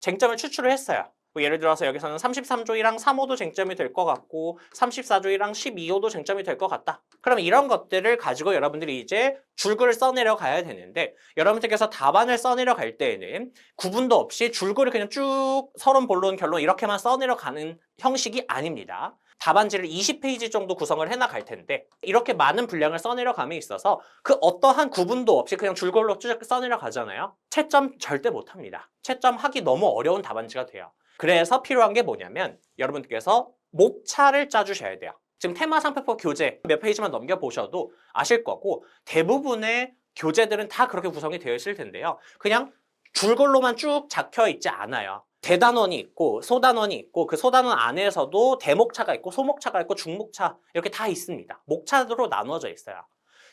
쟁점을 추출을 했어요. 뭐 예를 들어서 여기서는 33조이랑 3호도 쟁점이 될 것 같고 34조이랑 12호도 쟁점이 될 것 같다. 그러면 이런 것들을 가지고 여러분들이 이제 줄글을 써내려 가야 되는데 여러분들께서 답안을 써내려 갈 때에는 구분도 없이 줄글을 그냥 쭉 서론, 본론, 결론 이렇게만 써내려 가는 형식이 아닙니다. 답안지를 20페이지 정도 구성을 해나갈 텐데 이렇게 많은 분량을 써내려 감에 있어서 그 어떠한 구분도 없이 그냥 줄글로 쭉 써내려 가잖아요. 채점 절대 못합니다. 채점 하기 너무 어려운 답안지가 돼요. 그래서 필요한 게 뭐냐면 여러분들께서 목차를 짜주셔야 돼요. 지금 테마 상표법 교재 몇 페이지만 넘겨보셔도 아실 거고 대부분의 교재들은 다 그렇게 구성이 되어 있을 텐데요. 그냥 줄글로만 쭉 작혀 있지 않아요. 대단원이 있고 소단원이 있고 그 소단원 안에서도 대목차가 있고 소목차가 있고 중목차 이렇게 다 있습니다. 목차로 나누어져 있어요.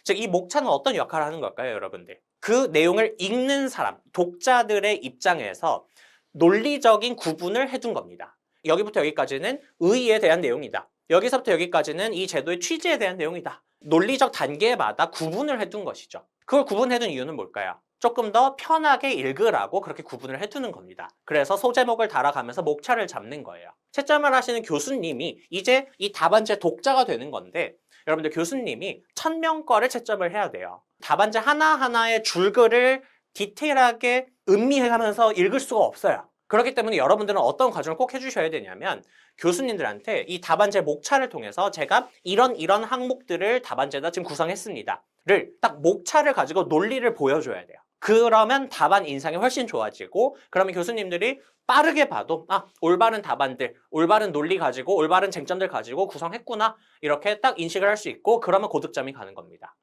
즉 이 목차는 어떤 역할을 하는 걸까요, 여러분들? 그 내용을 읽는 사람, 독자들의 입장에서 논리적인 구분을 해둔 겁니다. 여기부터 여기까지는 의의에 대한 내용이다. 여기서부터 여기까지는 이 제도의 취지에 대한 내용이다. 논리적 단계마다 구분을 해둔 것이죠. 그걸 구분해둔 이유는 뭘까요? 조금 더 편하게 읽으라고 그렇게 구분을 해두는 겁니다. 그래서 소제목을 달아가면서 목차를 잡는 거예요. 채점을 하시는 교수님이 이제 이 답안지의 독자가 되는 건데 여러분들 교수님이 천명 거를 채점을 해야 돼요. 답안지 하나하나의 줄글을 디테일하게 음미해가면서 읽을 수가 없어요. 그렇기 때문에 여러분들은 어떤 과정을 꼭 해주셔야 되냐면 교수님들한테 이 답안지의 목차를 통해서 제가 이런 이런 항목들을 답안지에다 지금 구성했습니다. 를 딱 목차를 가지고 논리를 보여줘야 돼요. 그러면 답안 인상이 훨씬 좋아지고 그러면 교수님들이 빠르게 봐도 아 올바른 답안들, 올바른 논리 가지고 올바른 쟁점들 가지고 구성했구나 이렇게 딱 인식을 할 수 있고 그러면 고득점이 가는 겁니다.